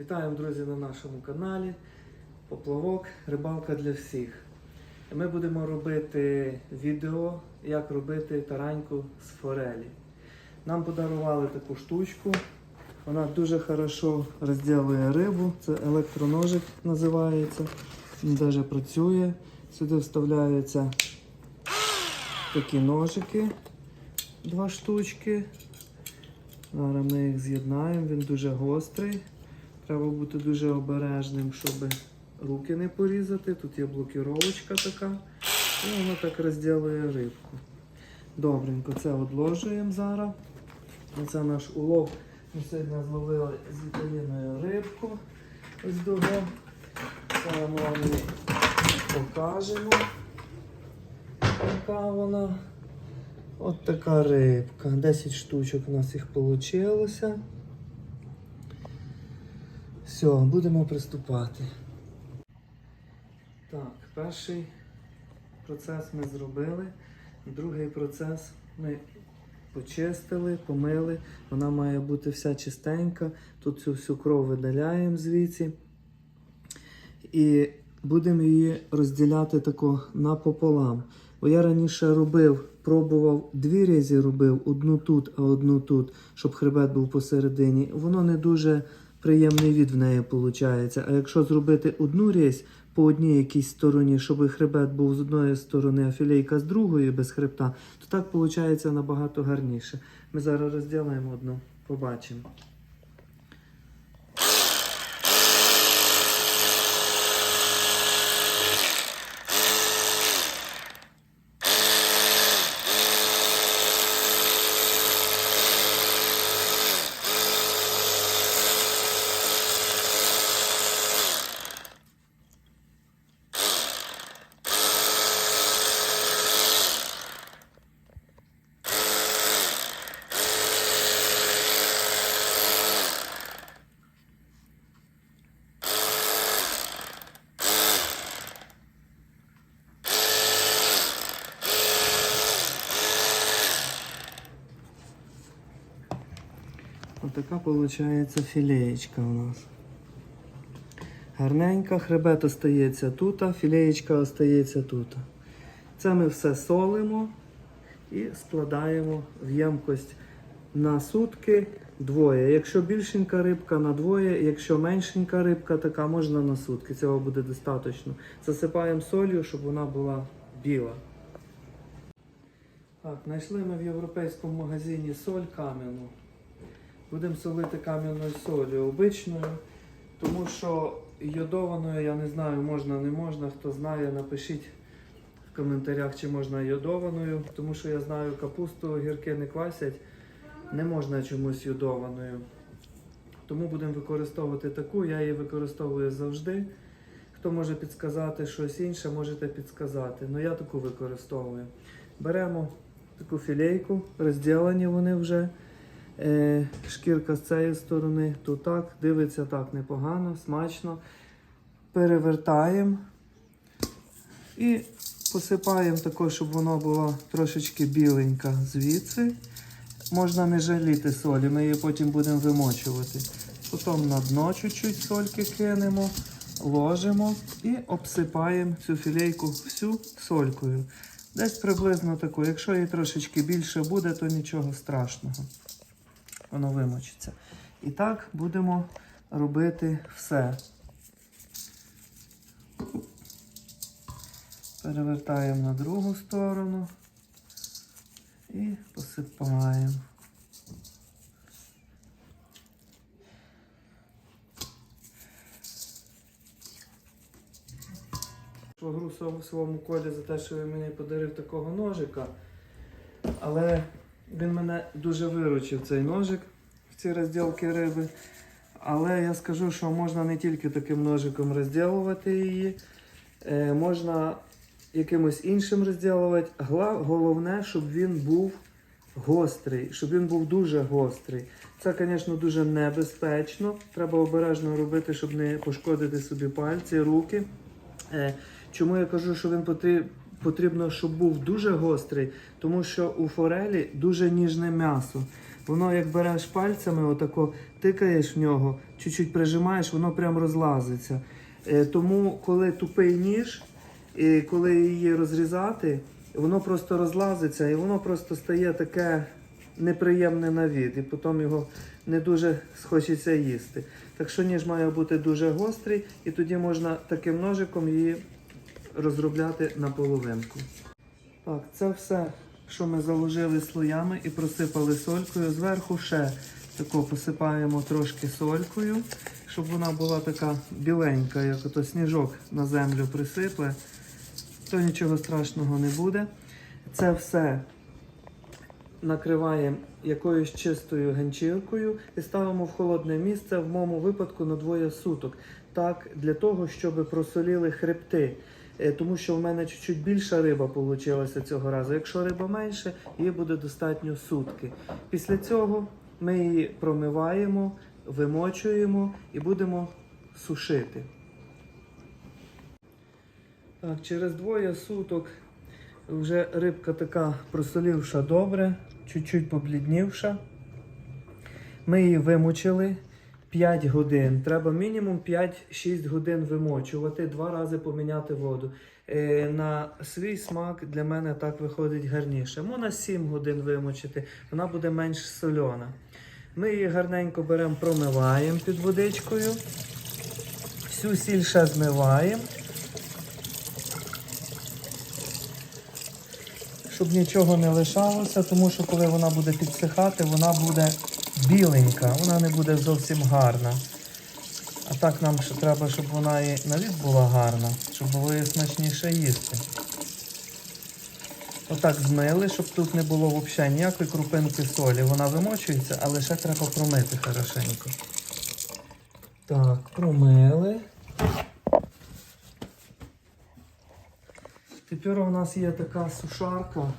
Вітаємо, друзі, на нашому каналі. Поплавок, рибалка для всіх. Ми будемо робити відео, як робити тараньку з форелі. Нам подарували таку штучку. Вона дуже хорошо розділує рибу. Це електроножик називається. Він навіть працює. Сюди вставляються такі ножики, два штучки. Зараз ми їх з'єднаємо, він дуже гострий. Треба бути дуже обережним, щоб руки не порізати. Тут є блокіровочка така. І воно так розділує рибку. Добренько, це одложуємо зараз. Оце наш улов. Ми сьогодні зловили з Віталіною рибку. Ось. Це ми вам покажемо. Яка вона. От така рибка. 10 штучок у нас їх вийшло. Все, будемо приступати. Так, перший процес ми зробили. Другий процес ми почистили, помили. Вона має бути вся чистенька. Тут цю всю кров видаляємо звідси. І будемо її розділяти тако напополам. Бо я раніше робив, пробував дві різі робив, одну тут, а одну тут, щоб хребет був посередині. Воно не дуже приємний від в неї виходить. А якщо зробити одну різь по одній якійсь стороні, щоб хребет був з одної сторони, а філейка з другої без хребта, то так виходить набагато гарніше. Ми зараз розділимо одну, побачимо. Отака виходить філеєчка у нас. Гарненька, хребет остається тут, філеєчка остається тут. Це ми все солимо і складаємо в ємкость на сутки двоє. Якщо більшенька рибка на двоє, якщо меншенька рибка, така можна на сутки. Цього буде достатньо. Засипаємо солью, щоб вона була біла. Так, знайшли ми в європейському магазині соль кам'яну. Будемо солити кам'яною солью обичною, тому що йодованою, я не знаю, можна, не можна. Хто знає, напишіть в коментарях, чи можна йодованою, тому що я знаю, капусту огірки не квасять, не можна чомусь йодованою. Тому будемо використовувати таку, я її використовую завжди. Хто може підказати щось інше, можете підказати. Ну я таку використовую. Беремо таку філейку, розділені вони вже. Е, шкірка з цієї сторони, тут так, дивиться так непогано, смачно. Перевертаємо і посипаємо також, щоб воно було трошечки біленька звідси. Можна не жаліти солі, ми її потім будемо вимочувати. Потім на дно чуть-чуть сольки кинемо, ложимо і обсипаємо цю філейку всю солькою. Десь приблизно таку. Якщо її трошечки більше буде, то нічого страшного воно вимочиться. І так будемо робити все. Перевертаємо на другу сторону і посипаємо. В своєму колі за те, що він мені подарив такого ножика. Але він мене дуже виручив цей ножик в ці розділки риби. Але я скажу, що можна не тільки таким ножиком розділувати її, е, можна якимось іншим розділувати. Головне, щоб він був гострий, щоб він був дуже гострий. Це, звісно, дуже небезпечно. Треба обережно робити, щоб не пошкодити собі пальці, руки. Е, Чому я кажу, що він? Потрібно, щоб був дуже гострий, тому що у форелі дуже ніжне м'ясо. Воно як береш пальцями, отако тикаєш в нього, чуть-чуть прижимаєш, воно прям розлазиться. Е, тому, коли тупий ніж, і коли її розрізати, воно просто розлазиться і воно просто стає таке неприємне на від, і потім його не дуже схочеться їсти. Так що ніж має бути дуже гострий, і тоді можна таким ножиком її розробляти на половинку. Так, це все, що ми заложили слоями і просипали солькою. Зверху ще тако посипаємо трошки солькою, щоб вона була така біленька, як ото сніжок на землю присипле. То нічого страшного не буде. Це все накриваємо якоюсь чистою ганчіркою і ставимо в холодне місце, в моєму випадку на двоє суток. Так, для того, щоб просоліли хребти. Е, Тому що в мене чуть-чуть більша риба вийшла цього разу. Якщо риба менше, її буде достатньо сутки. Після цього ми її промиваємо, вимочуємо і будемо сушити. Так, через двоє суток вже рибка така просолівша добре, чуть-чуть побліднівша. Ми її вимочили 5 годин. Треба мінімум 5-6 годин вимочувати, два рази поміняти воду. Е, на свій смак для мене так виходить гарніше. Можна 7 годин вимочити, вона буде менш сольона. Ми її гарненько беремо, промиваємо під водичкою. Всю сіль ще змиваємо. щоб нічого не лишалося, тому що коли вона буде підсихати, вона буде біленька, вона не буде зовсім гарна. А так нам треба, щоб вона і на від була гарна, щоб було її смачніше їсти. Отак змили, щоб тут не було взагалі ніякої крупинки солі. Вона вимочується, але ще треба промити хорошенько. Так, промили. Тепер у нас є така сушарка.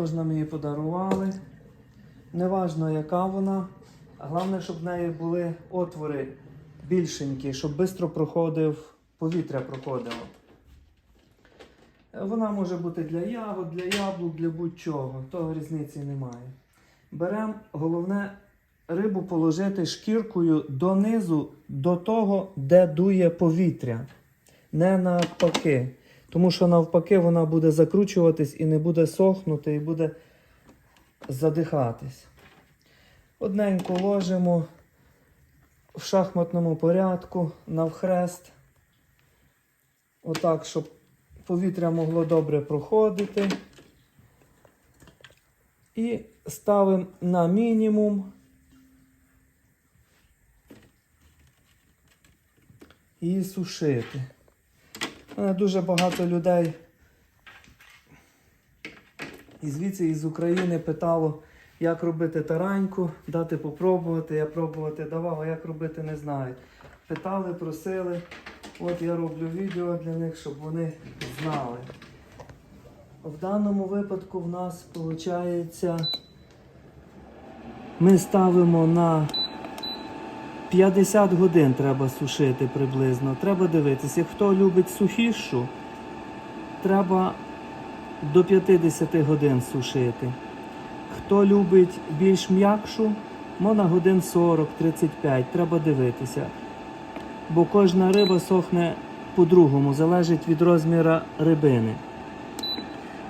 Тож нам її подарували. Неважно, яка вона. Головне, щоб в неї були отвори більшенькі, щоб швидко проходив, повітря проходило. Вона може бути для ягод, для яблук, для будь-чого. Того різниці немає. Беремо, головне, рибу положити шкіркою донизу, до того, де дує повітря не навпаки. Тому що навпаки вона буде закручуватись і не буде сохнути, і буде задихатись. Одненько ложимо в шахматному порядку навхрест. Отак, щоб повітря могло добре проходити. І ставимо на мінімум. І сушити. Мене дуже багато людей і звідси із України питало, як робити тараньку, дати попробувати. Я пробувати давав, а як робити не знаю. Питали, просили. От я роблю відео для них, щоб вони знали. В даному випадку в нас виходить, ми ставимо на 50 годин треба сушити приблизно. Треба дивитися. Хто любить сухішу, треба до 50 годин сушити. Хто любить більш м'якшу, можна годин 40-35, треба дивитися. Бо кожна риба сохне по-другому, залежить від розміру рибини.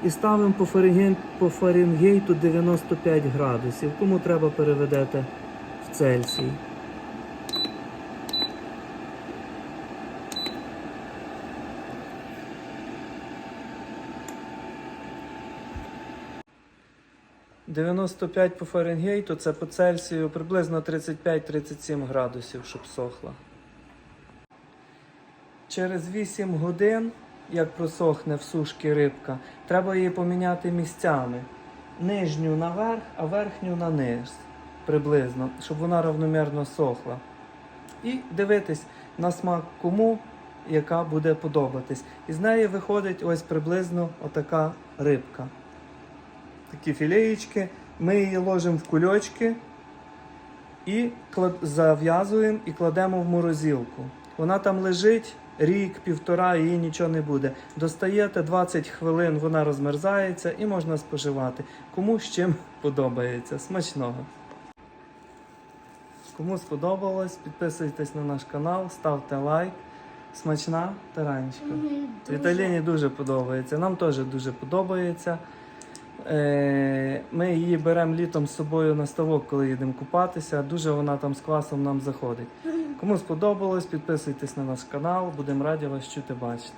І ставимо по, Фаренгей- по Фаренгейту 95 градусів. Кому треба переведете в Цельсій. – 95 по Фаренгейту це по Цельсію приблизно 35-37 градусів, щоб сохла. Через 8 годин, як просохне в сушки рибка, треба її поміняти місцями. Нижню наверх, а верхню на низ. Приблизно, щоб вона равномірно сохла. І дивитись на смак кому, яка буде подобатись. І з неї виходить ось приблизно отака рибка. Такі філеєчки. Ми її ложимо в кульочки і клад- зав'язуємо і кладемо в морозилку. Вона там лежить рік, півтора, їй нічого не буде. Достаєте 20 хвилин, вона розмерзається і можна споживати. Кому з чим подобається. Смачного. Кому сподобалось, підписуйтесь на наш канал, ставте лайк. Смачна таранечка. Віталіні дуже подобається. Нам теж дуже подобається. Е, Ми її беремо літом з собою на ставок, коли їдемо купатися. Дуже вона там з класом нам заходить. Кому сподобалось, підписуйтесь на наш канал, будемо раді вас чути бачити.